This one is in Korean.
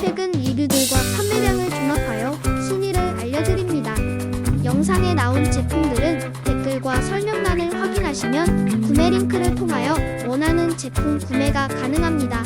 최근 리뷰들과 판매량을 종합하여 순위를 알려드립니다. 영상에 나온 제품들은 댓글과 설명란을 확인하시면 구매 링크를 통하여 원하는 제품 구매가 가능합니다.